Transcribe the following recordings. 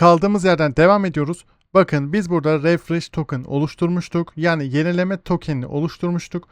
Kaldığımız yerden devam ediyoruz. Bakın biz burada refresh token oluşturmuştuk. Yani yenileme tokenini oluşturmuştuk.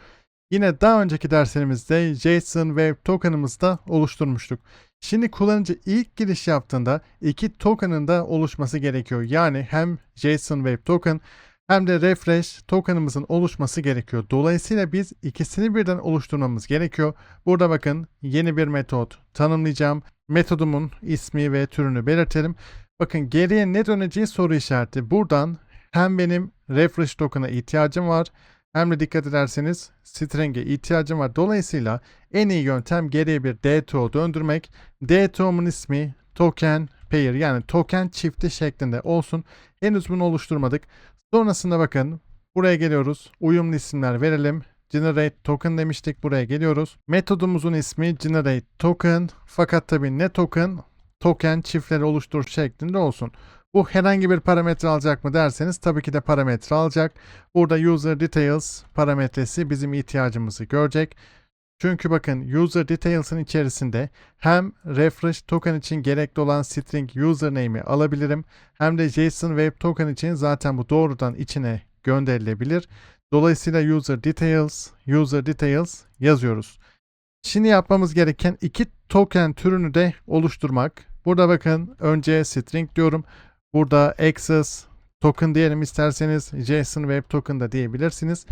Yine daha önceki derslerimizde JSON Web Token'ımızı da oluşturmuştuk. Şimdi kullanıcı ilk giriş yaptığında iki token'ın da oluşması gerekiyor. Yani hem JSON Web Token hem de refresh token'ımızın oluşması gerekiyor. Dolayısıyla biz ikisini birden oluşturmamız gerekiyor. Burada bakın yeni bir metot tanımlayacağım. Metodumun ismi ve türünü belirtelim. Bakın geriye ne döneceği soru işareti. Buradan hem benim refresh token'a ihtiyacım var hem de dikkat ederseniz string'e ihtiyacım var. Dolayısıyla en iyi yöntem geriye bir DTO döndürmek. DTO'mun ismi token pair yani token çifti şeklinde olsun. Henüz bunu oluşturmadık. Sonrasında bakın buraya geliyoruz. Uyumlu isimler verelim. Generate token demiştik. Buraya geliyoruz. Metodumuzun ismi generate token. Fakat tabii ne token? Token çiftleri oluştur şeklinde olsun. Bu herhangi bir parametre alacak mı derseniz tabii ki de parametre alacak. Burada user details parametresi bizim ihtiyacımızı görecek. Çünkü bakın user details'ın içerisinde hem refresh token için gerekli olan string username'i alabilirim hem de JSON web token için zaten bu doğrudan içine gönderilebilir. Dolayısıyla user details, user details yazıyoruz. Şimdi yapmamız gereken iki token türünü de oluşturmak. Burada bakın önce string diyorum. Burada access token diyelim isterseniz JSON web token da diyebilirsiniz.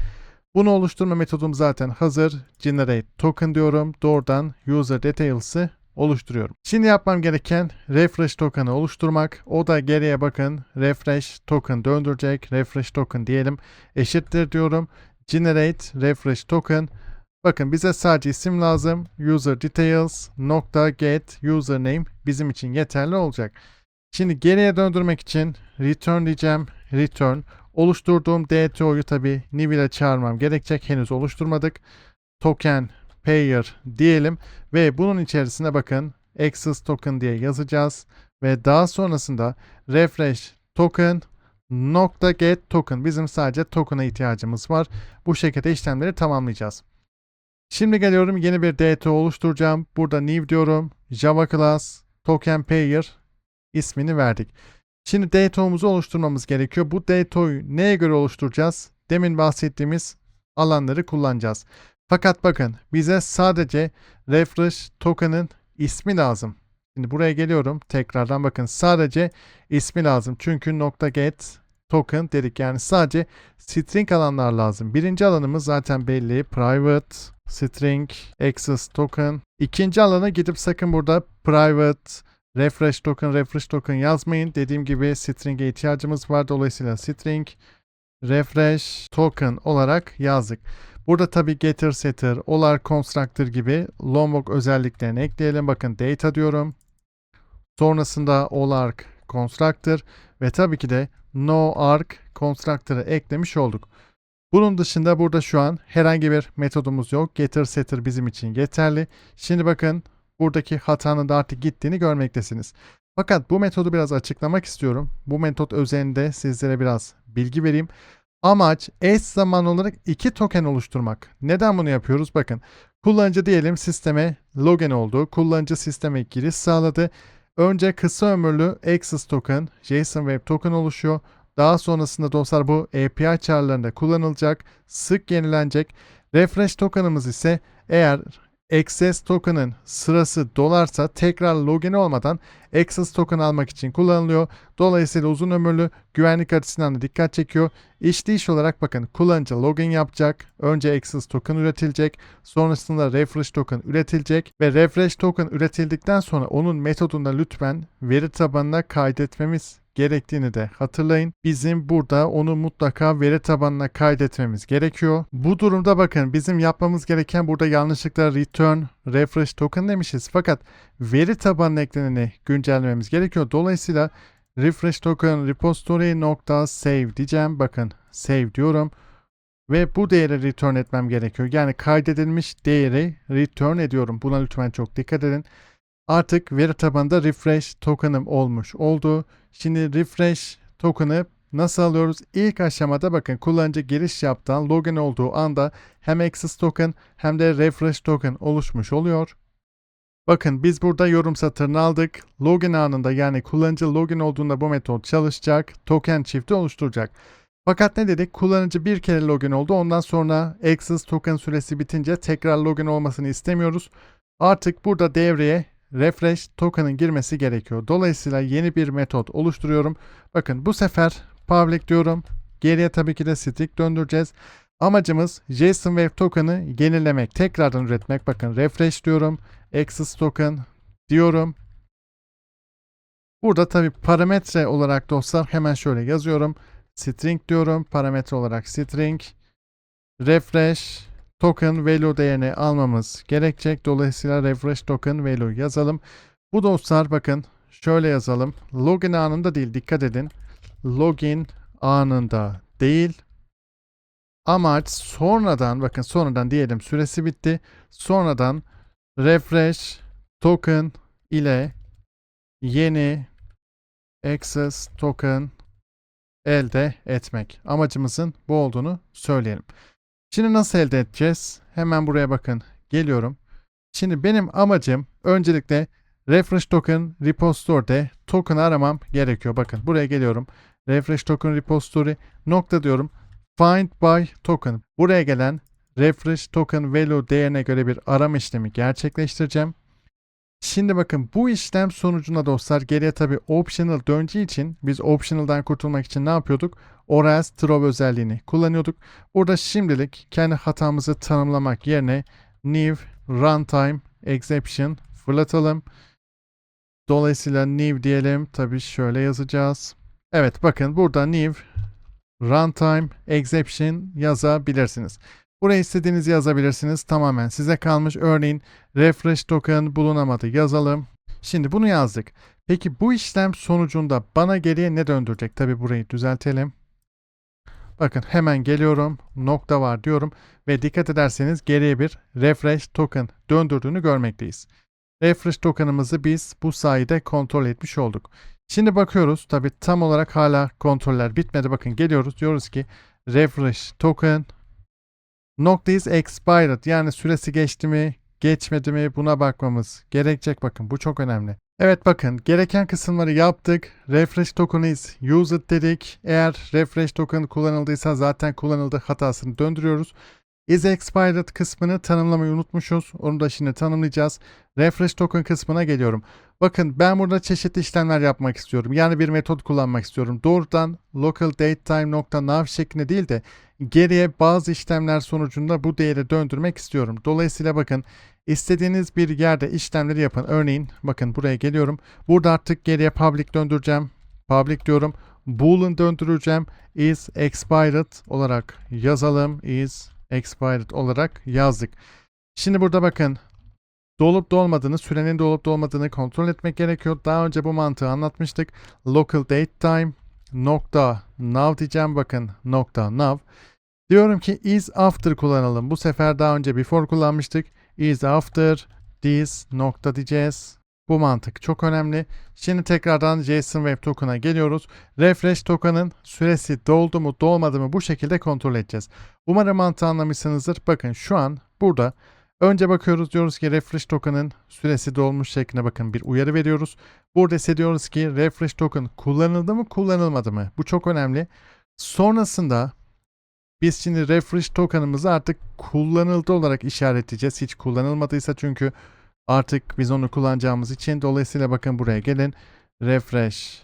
Bunu oluşturma metodum zaten hazır. Generate token diyorum. Doğrudan user details'ı oluşturuyorum. Şimdi yapmam gereken refresh token'ı oluşturmak. O da geriye bakın refresh token döndürecek. Refresh token diyelim. Eşittir diyorum. Generate refresh token. Bakın bize sadece isim lazım. User details nokta get username bizim için yeterli olacak. Şimdi geriye döndürmek için return diyeceğim. Return. Oluşturduğum DTO'yu tabi new ile çağırmam gerekecek. Henüz oluşturmadık. Token payer diyelim ve bunun içerisine bakın access token diye yazacağız ve daha sonrasında refresh token nokta get token bizim sadece token'a ihtiyacımız var. Bu şekilde işlemleri tamamlayacağız. Şimdi geliyorum yeni bir DTO oluşturacağım. Burada new diyorum. Java class token payer ismini verdik. Şimdi DTO'muzu oluşturmamız gerekiyor. Bu DTO'yu neye göre oluşturacağız? Demin bahsettiğimiz alanları kullanacağız. Fakat bakın bize sadece refresh token'ın ismi lazım. Şimdi buraya geliyorum. Tekrardan bakın sadece ismi lazım. Çünkü .get token dedik. Yani sadece string alanlar lazım. Birinci alanımız zaten belli. Private string access token. İkinci alana gidip sakın burada private refresh token refresh token yazmayın. Dediğim gibi string'e ihtiyacımız var. Dolayısıyla string refresh token olarak yazdık. Burada tabi getter setter, olar constructor gibi lombok özelliklerini ekleyelim. Bakın data diyorum. Sonrasında olark constructor ve tabii ki de no arc constructor'ı eklemiş olduk. Bunun dışında burada şu an herhangi bir metodumuz yok. Getter setter bizim için yeterli. Şimdi bakın buradaki hatanın da artık gittiğini görmektesiniz. Fakat bu metodu biraz açıklamak istiyorum. Bu metot özelinde sizlere biraz bilgi vereyim. Amaç eş zamanlı olarak iki token oluşturmak. Neden bunu yapıyoruz? Bakın kullanıcı diyelim sisteme login oldu. Kullanıcı sisteme giriş sağladı. Önce kısa ömürlü Access token, JSON Web token oluşuyor. Daha sonrasında dostlar bu API çağrılarında kullanılacak, sık yenilenecek. Refresh token'ımız ise eğer Access token'ın sırası dolarsa tekrar login olmadan Access token almak için kullanılıyor. Dolayısıyla uzun ömürlü güvenlik açısından da dikkat çekiyor. İşleyiş olarak bakın kullanıcı login yapacak. Önce Access token üretilecek. Sonrasında Refresh token üretilecek. Ve Refresh token üretildikten sonra onun metodunda lütfen veri tabanına kaydetmemiz gerektiğini de hatırlayın. Bizim burada onu mutlaka veri tabanına kaydetmemiz gerekiyor. Bu durumda bakın bizim yapmamız gereken burada yanlışlıkla return refresh token demişiz. Fakat veri tabanına ekleneni güncellememiz gerekiyor. Dolayısıyla refresh token repository nokta save diyeceğim. Bakın save diyorum. Ve bu değeri return etmem gerekiyor. Yani kaydedilmiş değeri return ediyorum. Buna lütfen çok dikkat edin. Artık veri tabanında refresh token'ım olmuş oldu. Şimdi refresh token'ı nasıl alıyoruz? İlk aşamada bakın kullanıcı giriş yaptan login olduğu anda hem access token hem de refresh token oluşmuş oluyor. Bakın biz burada yorum satırını aldık. Login anında yani kullanıcı login olduğunda bu metot çalışacak. Token çifti oluşturacak. Fakat ne dedik? Kullanıcı bir kere login oldu. Ondan sonra Access token süresi bitince tekrar login olmasını istemiyoruz. Artık burada devreye refresh token'ın girmesi gerekiyor. Dolayısıyla yeni bir metot oluşturuyorum. Bakın bu sefer public diyorum. Geriye tabii ki de stick döndüreceğiz. Amacımız JSON Wave Token'ı yenilemek, tekrardan üretmek. Bakın refresh diyorum. Access Token diyorum. Burada tabii parametre olarak dostlar hemen şöyle yazıyorum. String diyorum. Parametre olarak string. Refresh token value değerini almamız gerekecek. Dolayısıyla refresh token value yazalım. Bu dostlar bakın şöyle yazalım. Login anında değil dikkat edin. Login anında değil. Amaç sonradan bakın sonradan diyelim süresi bitti. Sonradan refresh token ile yeni access token elde etmek. Amacımızın bu olduğunu söyleyelim. Şimdi nasıl elde edeceğiz? Hemen buraya bakın. Geliyorum. Şimdi benim amacım öncelikle refresh token repository'de token aramam gerekiyor. Bakın buraya geliyorum. Refresh token repository nokta diyorum. Find by token. Buraya gelen refresh token value değerine göre bir arama işlemi gerçekleştireceğim. Şimdi bakın bu işlem sonucunda dostlar geriye tabi optional döneceği için biz optional'dan kurtulmak için ne yapıyorduk? Or else throw özelliğini kullanıyorduk. Burada şimdilik kendi hatamızı tanımlamak yerine new runtime exception fırlatalım. Dolayısıyla new diyelim. Tabi şöyle yazacağız. Evet bakın burada new runtime exception yazabilirsiniz. Buraya istediğinizi yazabilirsiniz. Tamamen size kalmış. Örneğin refresh token bulunamadı yazalım. Şimdi bunu yazdık. Peki bu işlem sonucunda bana geriye ne döndürecek? Tabi burayı düzeltelim. Bakın hemen geliyorum. Nokta var diyorum. Ve dikkat ederseniz geriye bir refresh token döndürdüğünü görmekteyiz. Refresh token'ımızı biz bu sayede kontrol etmiş olduk. Şimdi bakıyoruz. Tabi tam olarak hala kontroller bitmedi. Bakın geliyoruz. Diyoruz ki refresh token nokta is expired yani süresi geçti mi geçmedi mi buna bakmamız gerekecek. Bakın bu çok önemli. Evet bakın gereken kısımları yaptık. Refresh token is used dedik. Eğer refresh token kullanıldıysa zaten kullanıldı hatasını döndürüyoruz. Is expired kısmını tanımlamayı unutmuşuz. Onu da şimdi tanımlayacağız. Refresh token kısmına geliyorum. Bakın ben burada çeşitli işlemler yapmak istiyorum. Yani bir metot kullanmak istiyorum. Doğrudan local datetime.nav şeklinde değil de geriye bazı işlemler sonucunda bu değeri döndürmek istiyorum. Dolayısıyla bakın istediğiniz bir yerde işlemleri yapın. Örneğin bakın buraya geliyorum. Burada artık geriye public döndüreceğim. Public diyorum. Boolean döndüreceğim. Is expired olarak yazalım. Is expired olarak yazdık. Şimdi burada bakın dolup dolmadığını, sürenin dolup dolmadığını kontrol etmek gerekiyor. Daha önce bu mantığı anlatmıştık. Local date time nokta now diyeceğim. Bakın nokta now. Diyorum ki is after kullanalım. Bu sefer daha önce before kullanmıştık. Is after this nokta diyeceğiz. Bu mantık çok önemli. Şimdi tekrardan JSON Web Token'a geliyoruz. Refresh token'ın süresi doldu mu dolmadı mı bu şekilde kontrol edeceğiz. Umarım mantığı anlamışsınızdır. Bakın şu an burada önce bakıyoruz diyoruz ki refresh token'ın süresi dolmuş şeklinde bakın bir uyarı veriyoruz. Burada ise diyoruz ki refresh token kullanıldı mı kullanılmadı mı? Bu çok önemli. Sonrasında biz şimdi refresh token'ımızı artık kullanıldı olarak işaretleyeceğiz. Hiç kullanılmadıysa çünkü Artık biz onu kullanacağımız için dolayısıyla bakın buraya gelin. Refresh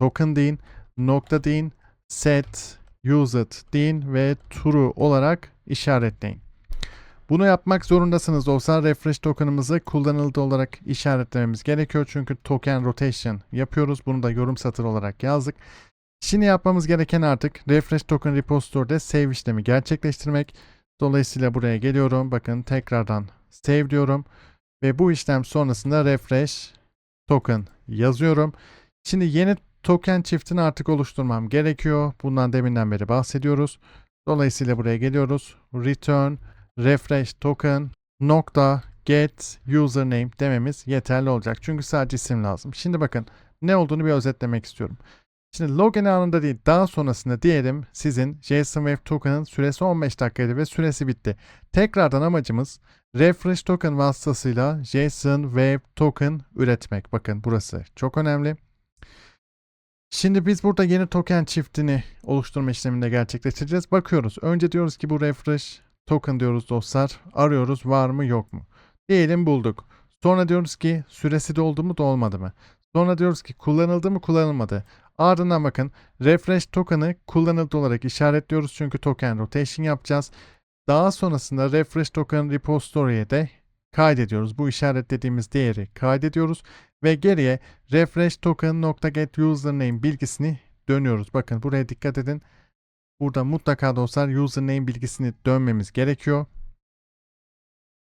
token deyin. Nokta deyin. Set used deyin ve true olarak işaretleyin. Bunu yapmak zorundasınız dostlar. Refresh token'ımızı kullanıldı olarak işaretlememiz gerekiyor. Çünkü token rotation yapıyoruz. Bunu da yorum satır olarak yazdık. Şimdi yapmamız gereken artık refresh token repository'de save işlemi gerçekleştirmek. Dolayısıyla buraya geliyorum. Bakın tekrardan save diyorum. Ve bu işlem sonrasında refresh token yazıyorum. Şimdi yeni token çiftini artık oluşturmam gerekiyor. Bundan deminden beri bahsediyoruz. Dolayısıyla buraya geliyoruz. Return refresh token nokta get username dememiz yeterli olacak. Çünkü sadece isim lazım. Şimdi bakın ne olduğunu bir özetlemek istiyorum. Şimdi login anında değil daha sonrasında diyelim sizin JSON Web Token'ın süresi 15 dakikaydı ve süresi bitti. Tekrardan amacımız Refresh token vasıtasıyla JSON Wave Token üretmek. Bakın burası çok önemli. Şimdi biz burada yeni token çiftini oluşturma işleminde gerçekleştireceğiz. Bakıyoruz. Önce diyoruz ki bu refresh token diyoruz dostlar. Arıyoruz var mı yok mu? Diyelim bulduk. Sonra diyoruz ki süresi doldu mu dolmadı mı? Sonra diyoruz ki kullanıldı mı kullanılmadı. Ardından bakın refresh token'ı kullanıldı olarak işaretliyoruz çünkü token rotation yapacağız. Daha sonrasında refresh token repository'e de kaydediyoruz. Bu işaretlediğimiz değeri kaydediyoruz ve geriye refresh token.get username bilgisini dönüyoruz. Bakın buraya dikkat edin. Burada mutlaka dostlar username bilgisini dönmemiz gerekiyor.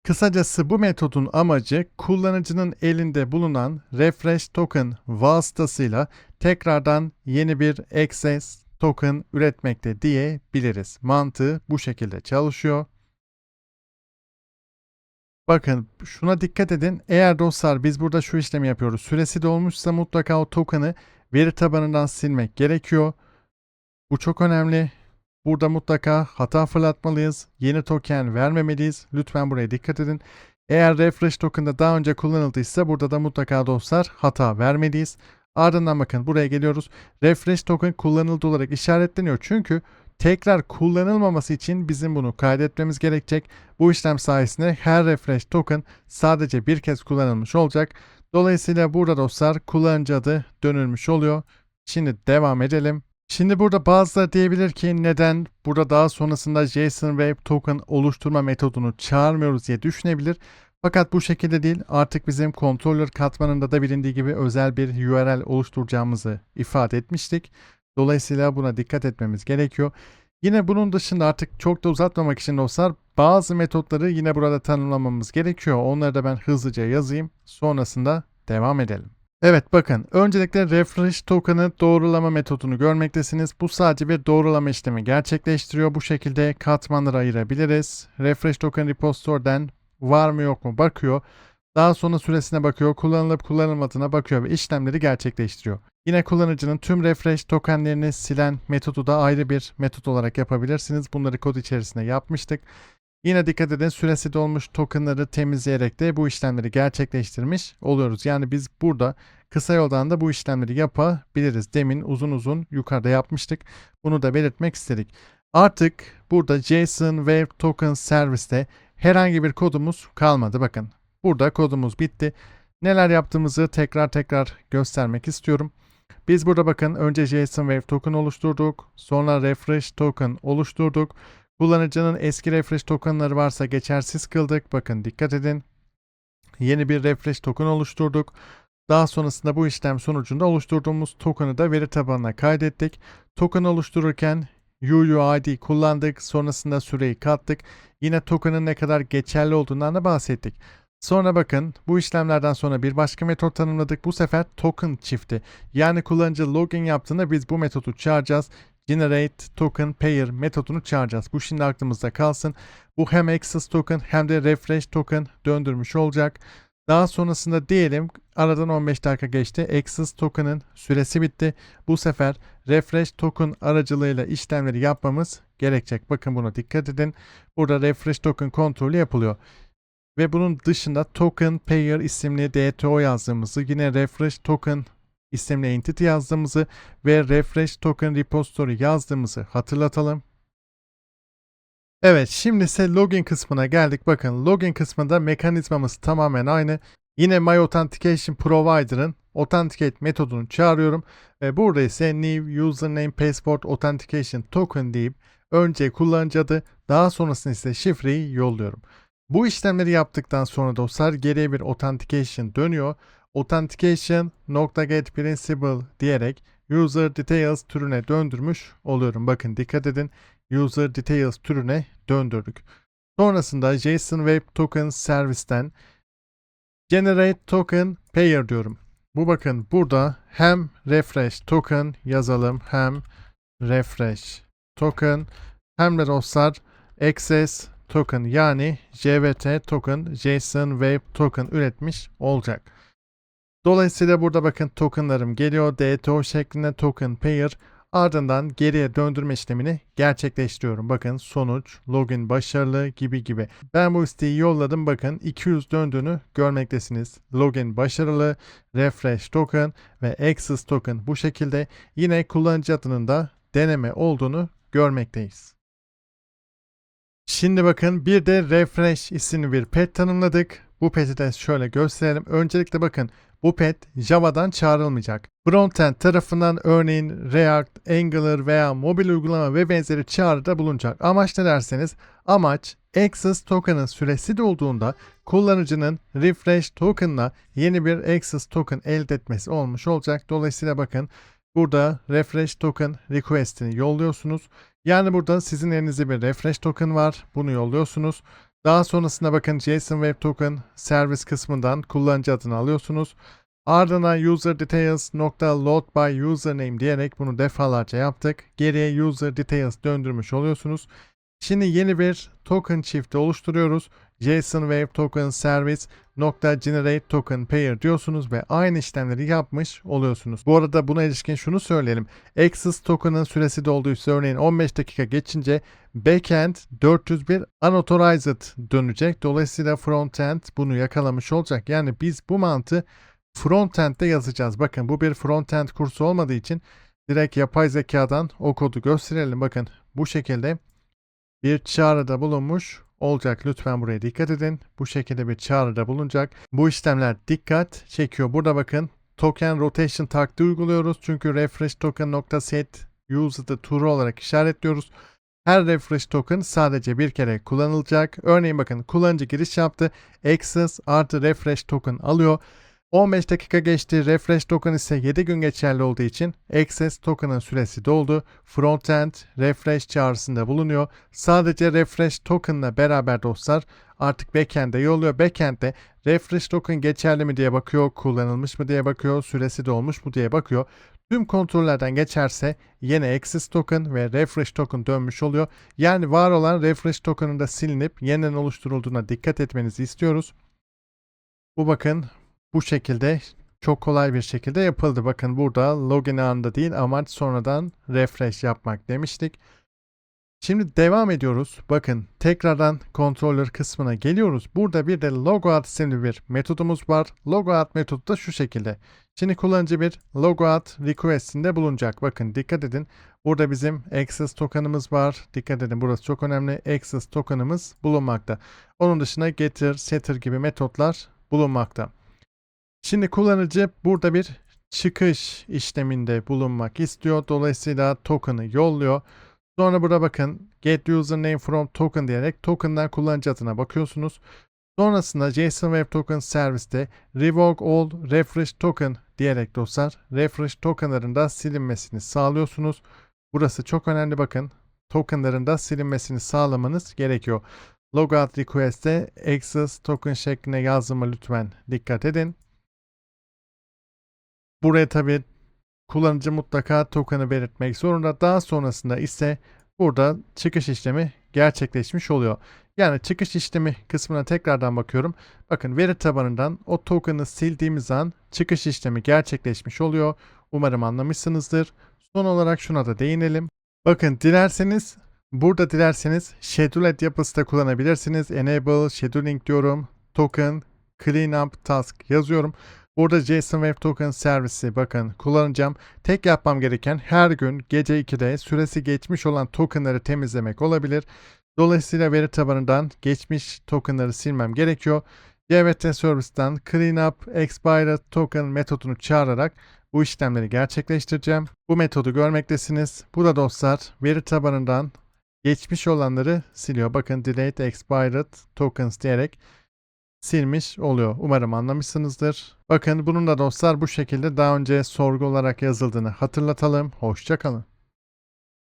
Kısacası bu metodun amacı kullanıcının elinde bulunan refresh token vasıtasıyla tekrardan yeni bir access token üretmekte diyebiliriz. Mantığı bu şekilde çalışıyor. Bakın şuna dikkat edin. Eğer dostlar biz burada şu işlemi yapıyoruz. Süresi dolmuşsa mutlaka o token'ı veri tabanından silmek gerekiyor. Bu çok önemli. Burada mutlaka hata fırlatmalıyız. Yeni token vermemeliyiz. Lütfen buraya dikkat edin. Eğer refresh token'da daha önce kullanıldıysa burada da mutlaka dostlar hata vermeliyiz. Ardından bakın buraya geliyoruz. Refresh token kullanıldı olarak işaretleniyor. Çünkü tekrar kullanılmaması için bizim bunu kaydetmemiz gerekecek. Bu işlem sayesinde her refresh token sadece bir kez kullanılmış olacak. Dolayısıyla burada dostlar kullanıcı adı dönülmüş oluyor. Şimdi devam edelim. Şimdi burada bazıları diyebilir ki neden burada daha sonrasında JSON Web Token oluşturma metodunu çağırmıyoruz diye düşünebilir. Fakat bu şekilde değil artık bizim controller katmanında da bilindiği gibi özel bir URL oluşturacağımızı ifade etmiştik. Dolayısıyla buna dikkat etmemiz gerekiyor. Yine bunun dışında artık çok da uzatmamak için dostlar bazı metotları yine burada tanımlamamız gerekiyor. Onları da ben hızlıca yazayım. Sonrasında devam edelim. Evet bakın öncelikle refresh token'ı doğrulama metodunu görmektesiniz. Bu sadece bir doğrulama işlemi gerçekleştiriyor. Bu şekilde katmanları ayırabiliriz. Refresh token repository'den var mı yok mu bakıyor. Daha sonra süresine bakıyor, kullanılıp kullanılmadığına bakıyor ve işlemleri gerçekleştiriyor. Yine kullanıcının tüm refresh tokenlerini silen metodu da ayrı bir metot olarak yapabilirsiniz. Bunları kod içerisinde yapmıştık. Yine dikkat edin süresi dolmuş tokenları temizleyerek de bu işlemleri gerçekleştirmiş oluyoruz. Yani biz burada kısa yoldan da bu işlemleri yapabiliriz. Demin uzun uzun yukarıda yapmıştık. Bunu da belirtmek istedik. Artık burada JSON Wave Token Service'te herhangi bir kodumuz kalmadı. Bakın burada kodumuz bitti. Neler yaptığımızı tekrar tekrar göstermek istiyorum. Biz burada bakın önce JSON Wave Token oluşturduk. Sonra Refresh Token oluşturduk. Kullanıcının eski refresh tokenları varsa geçersiz kıldık. Bakın dikkat edin. Yeni bir refresh token oluşturduk. Daha sonrasında bu işlem sonucunda oluşturduğumuz token'ı da veri tabanına kaydettik. Token oluştururken UUID kullandık. Sonrasında süreyi kattık. Yine token'ın ne kadar geçerli olduğundan da bahsettik. Sonra bakın bu işlemlerden sonra bir başka metot tanımladık. Bu sefer token çifti. Yani kullanıcı login yaptığında biz bu metodu çağıracağız generate token pair metodunu çağıracağız. Bu şimdi aklımızda kalsın. Bu hem access token hem de refresh token döndürmüş olacak. Daha sonrasında diyelim aradan 15 dakika geçti. Access token'ın süresi bitti. Bu sefer refresh token aracılığıyla işlemleri yapmamız gerekecek. Bakın buna dikkat edin. Burada refresh token kontrolü yapılıyor. Ve bunun dışında token pair isimli DTO yazdığımızı yine refresh token isimli entity yazdığımızı ve refresh token repository yazdığımızı hatırlatalım. Evet şimdi ise login kısmına geldik. Bakın login kısmında mekanizmamız tamamen aynı. Yine My Authentication Provider'ın Authenticate metodunu çağırıyorum. Ve burada ise New Username Password Authentication Token deyip önce kullanıcı adı daha sonrasında ise şifreyi yolluyorum. Bu işlemleri yaptıktan sonra dostlar geriye bir authentication dönüyor authentication.get principal diyerek user details türüne döndürmüş oluyorum. Bakın dikkat edin user details türüne döndürdük. Sonrasında JSON Web Token servisten generate token pair diyorum. Bu bakın burada hem refresh token yazalım hem refresh token hem de dostlar access token yani JWT token JSON Web Token üretmiş olacak. Dolayısıyla burada bakın tokenlarım geliyor. DTO şeklinde token pair Ardından geriye döndürme işlemini gerçekleştiriyorum. Bakın sonuç, login başarılı gibi gibi. Ben bu isteği yolladım. Bakın 200 döndüğünü görmektesiniz. Login başarılı, refresh token ve access token bu şekilde yine kullanıcı adının da deneme olduğunu görmekteyiz. Şimdi bakın bir de refresh isimli bir pet tanımladık. Bu pet'i de şöyle gösterelim. Öncelikle bakın bu pet Java'dan çağrılmayacak. Frontend tarafından örneğin React, Angular veya mobil uygulama ve benzeri çağrıda bulunacak. Amaç ne derseniz amaç Access token'ın süresi dolduğunda kullanıcının refresh token'la yeni bir Access token elde etmesi olmuş olacak. Dolayısıyla bakın burada refresh token request'ini yolluyorsunuz. Yani burada sizin elinizde bir refresh token var. Bunu yolluyorsunuz. Daha sonrasında bakın JSON Web Token servis kısmından kullanıcı adını alıyorsunuz. Ardından user details nokta load by username diyerek bunu defalarca yaptık. Geriye user details döndürmüş oluyorsunuz. Şimdi yeni bir token çifti oluşturuyoruz. JSON Web Token Service nokta generate token pair diyorsunuz ve aynı işlemleri yapmış oluyorsunuz. Bu arada buna ilişkin şunu söyleyelim. Access token'ın süresi dolduysa örneğin 15 dakika geçince backend 401 unauthorized dönecek. Dolayısıyla frontend bunu yakalamış olacak. Yani biz bu mantığı frontend'de yazacağız. Bakın bu bir frontend kursu olmadığı için direkt yapay zekadan o kodu gösterelim. Bakın bu şekilde bir çağrıda bulunmuş olacak. Lütfen buraya dikkat edin. Bu şekilde bir çağrıda bulunacak. Bu işlemler dikkat çekiyor. Burada bakın token rotation taktiği uyguluyoruz. Çünkü refresh token nokta set used'ı true olarak işaretliyoruz. Her refresh token sadece bir kere kullanılacak. Örneğin bakın kullanıcı giriş yaptı. Access artı refresh token alıyor. 15 dakika geçti. Refresh token ise 7 gün geçerli olduğu için access token'ın süresi doldu. Frontend refresh çağrısında bulunuyor. Sadece refresh token'la beraber dostlar artık backend'e yolluyor. Backend'de refresh token geçerli mi diye bakıyor, kullanılmış mı diye bakıyor, süresi dolmuş mu diye bakıyor. Tüm kontrollerden geçerse yine access token ve refresh token dönmüş oluyor. Yani var olan refresh token'ın da silinip yeniden oluşturulduğuna dikkat etmenizi istiyoruz. Bu bakın bu şekilde çok kolay bir şekilde yapıldı. Bakın burada login anında değil amaç sonradan refresh yapmak demiştik. Şimdi devam ediyoruz. Bakın tekrardan controller kısmına geliyoruz. Burada bir de logout isimli bir metodumuz var. Logout metodu da şu şekilde. Şimdi kullanıcı bir logout request'inde bulunacak. Bakın dikkat edin. Burada bizim access token'ımız var. Dikkat edin burası çok önemli. Access token'ımız bulunmakta. Onun dışında getter, setter gibi metotlar bulunmakta. Şimdi kullanıcı burada bir çıkış işleminde bulunmak istiyor. Dolayısıyla token'ı yolluyor. Sonra burada bakın get username from token diyerek token'dan kullanıcı adına bakıyorsunuz. Sonrasında JSON Web Token serviste revoke all refresh token diyerek dostlar refresh tokenların da silinmesini sağlıyorsunuz. Burası çok önemli bakın. Tokenların da silinmesini sağlamanız gerekiyor. Logout request'e access token şeklinde yazdığıma lütfen dikkat edin. Buraya tabi kullanıcı mutlaka token'ı belirtmek zorunda. Daha sonrasında ise burada çıkış işlemi gerçekleşmiş oluyor. Yani çıkış işlemi kısmına tekrardan bakıyorum. Bakın veri tabanından o token'ı sildiğimiz an çıkış işlemi gerçekleşmiş oluyor. Umarım anlamışsınızdır. Son olarak şuna da değinelim. Bakın dilerseniz burada dilerseniz schedule yapısı da kullanabilirsiniz. Enable scheduling diyorum. Token clean up task yazıyorum. Burada JSON Web Token servisi bakın kullanacağım. Tek yapmam gereken her gün gece 2'de süresi geçmiş olan tokenları temizlemek olabilir. Dolayısıyla veri tabanından geçmiş tokenları silmem gerekiyor. GWT Service'den Clean Up Expired Token metodunu çağırarak bu işlemleri gerçekleştireceğim. Bu metodu görmektesiniz. Bu da dostlar veri tabanından geçmiş olanları siliyor. Bakın Delete Expired Tokens diyerek silmiş oluyor. Umarım anlamışsınızdır. Bakın bunun da dostlar bu şekilde daha önce sorgu olarak yazıldığını hatırlatalım. Hoşçakalın.